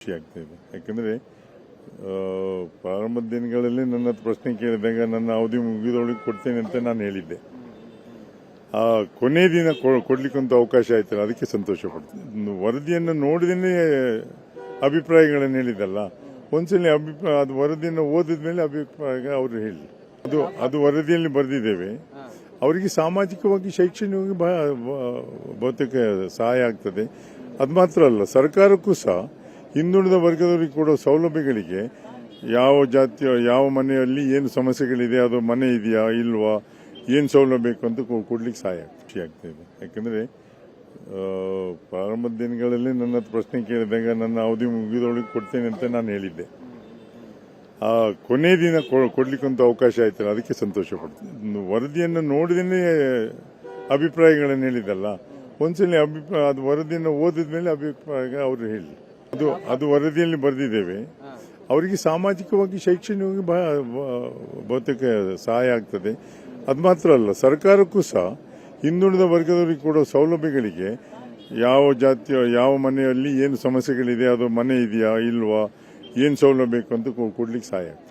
ಖುಷಿ ಆಗ್ತಾ ಇದೆ ಯಾಕಂದ್ರೆ ಪ್ರಾರಂಭದ ದಿನಗಳಲ್ಲಿ ನನ್ನ ಪ್ರಶ್ನೆ ಕೇಳಿದಾಗ ನನ್ನ ಅವಧಿ ಮುಗಿದೊಳಗೆ ಕೊಡ್ತೇನೆ ಅಂತ ನಾನು ಹೇಳಿದ್ದೆ ಆ ಕೊನೆ ದಿನ ಕೊಡ್ಲಿಕ್ಕಂತ ಅವಕಾಶ ಆಯ್ತಲ್ಲ ಅದಕ್ಕೆ ಸಂತೋಷ ಪಡ್ತೀನಿ ವರದಿಯನ್ನು ನೋಡಿದೇನೆ ಅಭಿಪ್ರಾಯಗಳನ್ನು ಹೇಳಿದಲ್ಲ ಒಂದ್ಸಲ ಅಭಿಪ್ರಾಯ ಅದು ವರದಿಯನ್ನು ಓದಿದ ಮೇಲೆ ಅಭಿಪ್ರಾಯ ಅವರು ಹೇಳಿ ಅದು ಅದು ವರದಿಯಲ್ಲಿ ಬರೆದಿದ್ದೇವೆ ಅವರಿಗೆ ಸಾಮಾಜಿಕವಾಗಿ ಶೈಕ್ಷಣಿಕವಾಗಿ ಬಹುತೇಕ ಸಹಾಯ ಆಗ್ತದೆ ಅದು ಮಾತ್ರ ಅಲ್ಲ ಸರ್ಕಾರಕ್ಕೂ ಸಹ ಹಿಂದುಳಿದ ವರ್ಗದವರಿಗೆ ಕೊಡೋ ಸೌಲಭ್ಯಗಳಿಗೆ ಯಾವ ಜಾತಿಯ ಯಾವ ಮನೆಯಲ್ಲಿ ಏನು ಸಮಸ್ಯೆಗಳಿದೆ, ಅದು ಮನೆ ಇದೆಯಾ, ಇಲ್ವಾ, ಏನು ಸೌಲಭ್ಯ ಬೇಕು ಅಂತ ಕೊಡ್ಲಿಕ್ಕೆ ಸಹಾಯ ಖುಷಿ ಆಗ್ತಾಯಿದೆ ಯಾಕಂದ್ರೆ ಪ್ರಾರಂಭದ ದಿನಗಳಲ್ಲಿ ನನ್ನ ಪ್ರಶ್ನೆ ಕೇಳಿದಾಗ ನನ್ನ ಅವಧಿ ಮುಗಿದೊಳಗೆ ಕೊಡ್ತೇನೆ ಅಂತ ನಾನು ಹೇಳಿದ್ದೆ. ಆ ಕೊನೆ ದಿನ ಕೊಡ್ಲಿಕ್ಕಂತ ಅವಕಾಶ ಆಯ್ತಲ್ಲ, ಅದಕ್ಕೆ ಸಂತೋಷ ಪಡ್ತೀನಿ. ವರದಿಯನ್ನು ನೋಡಿದೇನೆ ಅಭಿಪ್ರಾಯಗಳನ್ನು ಹೇಳಿದಲ್ಲ ಒಂದ್ಸಲ ಅಭಿಪ್ರಾಯ, ಅದು ವರದಿಯನ್ನು ಓದಿದ ಮೇಲೆ ಅಭಿಪ್ರಾಯ ಅವರು ಹೇಳಿ ಅದು ಅದು ವರದಿಯಲ್ಲಿ ಬರೆದಿದ್ದೇವೆ. ಅವರಿಗೆ ಸಾಮಾಜಿಕವಾಗಿ, ಶೈಕ್ಷಣಿಕವಾಗಿ ಬಹುತೇಕ ಸಹಾಯ ಆಗ್ತದೆ. ಅದು ಮಾತ್ರ ಅಲ್ಲ, ಸರ್ಕಾರಕ್ಕೂ ಸಹ ಹಿಂದುಳಿದ ವರ್ಗದವರಿಗೆ ಕೊಡೋ ಸೌಲಭ್ಯಗಳಿಗೆ ಯಾವ ಜಾತಿಯ, ಯಾವ ಮನೆಯಲ್ಲಿ ಏನು ಸಮಸ್ಯೆಗಳಿದೆ, ಅದು ಮನೆ ಇದೆಯಾ, ಇಲ್ವಾ, ಏನು ಸೌಲಭ್ಯ ಬೇಕು ಅಂತ ಕೊಡ್ಲಿಕ್ಕೆ ಸಹಾಯ ಆಗ್ತದೆ.